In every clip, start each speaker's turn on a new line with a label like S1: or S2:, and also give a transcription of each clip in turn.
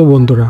S1: তো বন্ধুরা,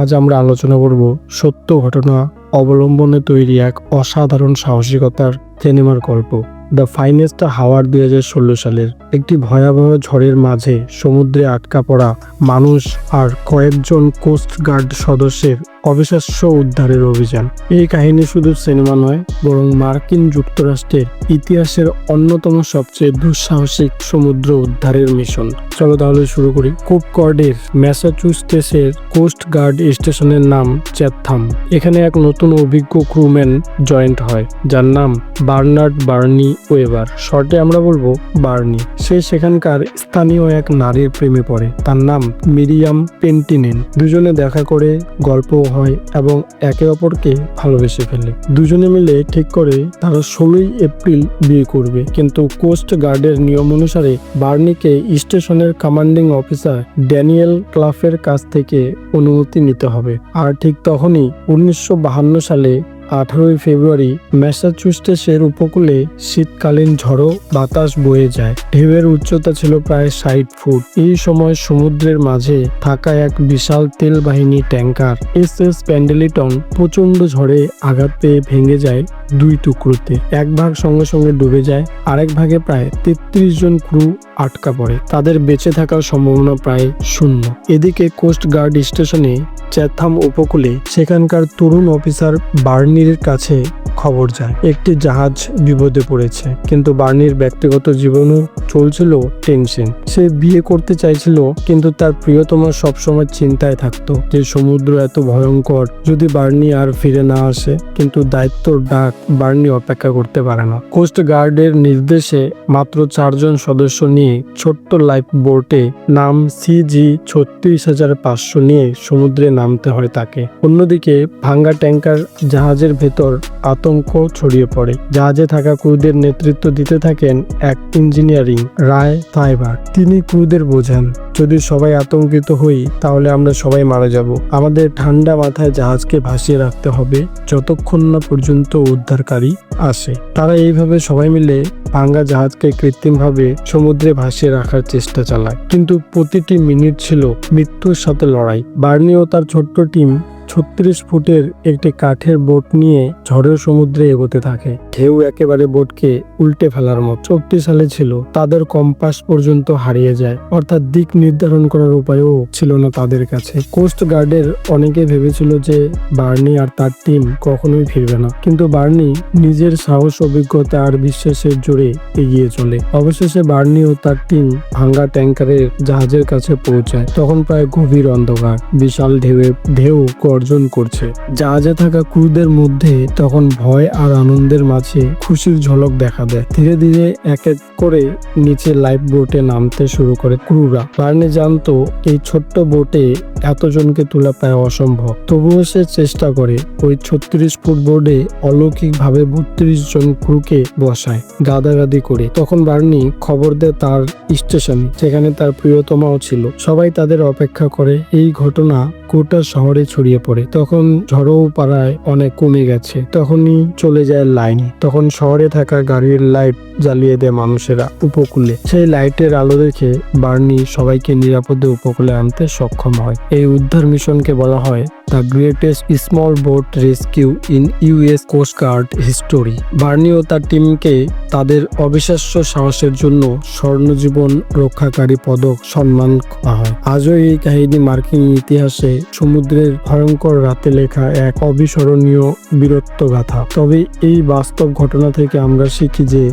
S1: আজ আমরা আলোচনা করব সত্য ঘটনা অবলম্বনে তৈরি এক অসাধারণ সাহসিকতার সিনেমার গল্প, দ্য ফাইনেস্ট হাওয়ার দুই হাজার ষোলো সালের। একটি ভয়াবহ ঝড়ের মাঝে সমুদ্রে আটকা পড়া মানুষ আর কয়েকজন কোস্ট গার্ড সদস্যের অবিশ্বাস্য উদ্ধারের অভিযান। এই কাহিনী শুধু সিনেমা নয়, বরং মার্কিন যুক্তরাষ্ট্রের ইতিহাসের অন্যতম সবচেয়ে দুঃসাহসিক সমুদ্র উদ্ধারের মিশন। চলো তাহলে শুরু করি। কুপকর্ডের ম্যাসাচুসেটসের কোস্ট গার্ড স্টেশনের নাম চ্যাথাম এখানে এক নতুন অভিজ্ঞ ক্রুম্যান জয়েন্ট হয়, যার নাম বার্নার্ড বার্নি ওয়েবার। শর্টে আমরা বলব বার্নি। সে সেখানকার স্থানীয় এক নারীর প্রেমে পড়ে। তার নাম মিরিয়াম পেন্টিনেন। দুজনে দেখা করে গল্প হয় এবং একে অপরকে ভালোবেসে ফেলে। দুজনে মিলে ঠিক করে তারা ষোলোই এপ্রিল বিয়ে করবে। কিন্তু কোস্ট গার্ডের নিয়ম অনুসারে বার্নিকে স্টেশনের কমান্ডিং অফিসার ড্যানিয়েল ক্লাফের কাছ থেকে অনুমতি নিতে হবে। আর ঠিক তখনই উনিশশো সালে আঠারোই ফেব্রুয়ারি ম্যাসাচুস্টেসের উপকূলে শীতকালীন ঝড়ো বাতাস বয়ে যায়। ঢেউয়ের উচ্চতা ছিল প্রায় ষাট ফুট। এই সময় সমুদ্রের মাঝে থাকা এক বিশাল তেল বাহিনী ট্যাঙ্কার এস এস প্যান্ডেলিটন প্রচণ্ড ঝড়ে আঘাত পেয়ে ভেঙে যায় দুই টুকরোতে। এক ভাগ সঙ্গে সঙ্গে ডুবে যায়, আরেক ভাগে প্রায় তেত্রিশ জন ক্রু আটকা পড়ে। তাদের বেঁচে থাকার সম্ভাবনা প্রায় শূন্য। এদিকে কোস্ট গার্ড স্টেশনে চ্যাথাম উপকূলে সেখানকার তরুণ অফিসার বার্নির কাছে খবর যায়। একটি জাহাজ বিপদে পড়েছে, কিন্তু বার্নির ব্যক্তিগত জীবনও চলছিল টেনশন। সে বিয়ে করতে চাইছিল, কিন্তু তার প্রিয়তমা সবসময় চিন্তায় থাকতো যে সমুদ্র এত ভয়ঙ্কর, যদি বার্নি আর ফিরে না আসে, কিন্তু দায়িত্বর ডাক বার্নি অপেক্ষা করতে পারে না। কোস্ট গার্ডের নির্দেশে মাত্র চারজন সদস্য নিয়ে ছোট্ট লাইফ বোটে নাম সিজি ছত্রিশ হাজার পাঁচশো নিয়ে সমুদ্রে নামতে হয় তাকে। অন্যদিকে ভাঙ্গা ট্যাঙ্কার জাহাজের ভেতর আতঙ্ক ছড়িয়ে পড়ে। জাহাজে থাকা ক্রুদের নেতৃত্ব দিতে থাকেন এক ইঞ্জিনিয়ারিং রায় ফাইবার তিনি ক্রুদের বোঝান, যদি সবাই আতঙ্কিত হই, তাহলে আমরা সবাই মারা যাব। আমাদের ঠান্ডা মাথায় জাহাজকে ভাসিয়ে রাখতে হবে যতক্ষণ না পর্যন্ত উদ্ধারকারী আসে। তারা এইভাবে সবাই মিলে ভাঙ্গা জাহাজকে কৃত্রিমভাবে সমুদ্রে ভাসিয়ে রাখার চেষ্টা চালায়। কিন্তু প্রতিটি মিনিট ছিল মৃত্যুর সাথে লড়াই। বার্নি ও তার ছোট্ট টিম ছত্রিশ ফুটের একটি কাঠের বোট নিয়ে ঝড়ের সমুদ্রে এগোতে থাকে। ঢেউ একেবারে বোটকে উল্টে ফেলার মতো। শক্তিশালী ছিল। তাদের কম্পাস পর্যন্ত হারিয়ে যায়। অর্থাৎ দিক নির্ধারণ করার উপায়ও ছিল না তাদের কাছে। কোস্ট গার্ডের অনেকে ভেবেছিল যে বার্নি আর তার টিম কখনোই ফিরবে না। কিন্তু বার্নি নিজের সাহস, অভিজ্ঞতা আর বিশ্বাসের জোরে এগিয়ে চলে। অবশেষে বার্নি ও তার টিম ভাঙ্গা ট্যাঙ্কারের জাহাজের কাছে পৌঁছায়। তখন প্রায় গভীর অন্ধকার। বিশাল ঢেউ ঢেউ গর্জন করছে। জাহাজে থাকা ক্রুদের মধ্যে তখন ভয় আর আনন্দের মাঝে খুশির ঝলক দেখা দেয়। ধীরে ধীরে এক এক করে নিচে লাইফ বোটে নামতে শুরু করে ক্রুরা। বার্নে জানতো এই ছোট্ট বোটে এতজনকে তোলা প্রায় অসম্ভব। তবুও সে চেষ্টা করে। ওই ছত্রিশ ফুট বোর্ডে অলৌকিকভাবে বত্রিশ জন ক্রুকে বসায়, গাদাগাদি করে। তখন বার্নি খবর দেয় তার স্টেশনে, যেখানে তার প্রিয়তমাও ছিল। সবাই তাদের অপেক্ষা করে, এই ঘটনা গোটা শহরে ছড়িয়ে পড়ে। তখন ঝড়ও পাড়ায় অনেক কমে গেছে। তখনই চলে যায় লাইন। তখন শহরে থাকা গাড়ির লাইট জ্বালিয়ে দেয় মানুষেরা উপকূলে। সেই লাইটের আলো দেখে বার্নি সবাইকে নিরাপদে উপকূলে আনতে সক্ষম হয়। এই উদ্ধার মিশনকে বলা হয় the greatest small boat rescue in US coast guard history Barney ও তার টিমকে তাদের অবিশ্বাস্য সাহসের জন্য স্বর্ণজীবন রক্ষাকারী পদক সম্মান করা হয়। আজও এই কাহিনী মার্কিন ইতিহাসে সমুদ্রের ভয়ঙ্কর রাতে লেখা এক অবিস্মরণীয় বীরত্ব গাথা। তবে এই বাস্তব ঘটনা থেকে আমরা শিখি যে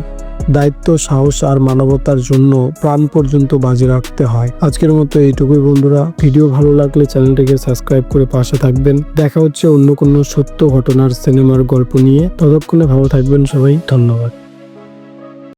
S1: দায়িত্ব, সাহস আর মানবতার জন্য প্রাণ পর্যন্ত বাজি রাখতে হয়। আজকের মতো এইটুকুই বন্ধুরা। ভিডিও ভালো লাগলে চ্যানেলটিকে সাবস্ক্রাইব করে পাশে থাকবেন। দেখা হচ্ছে অন্য কোনো সত্য ঘটনার সিনেমার গল্প নিয়ে। ততক্ষণে ভালো থাকবেন সবাই। ধন্যবাদ।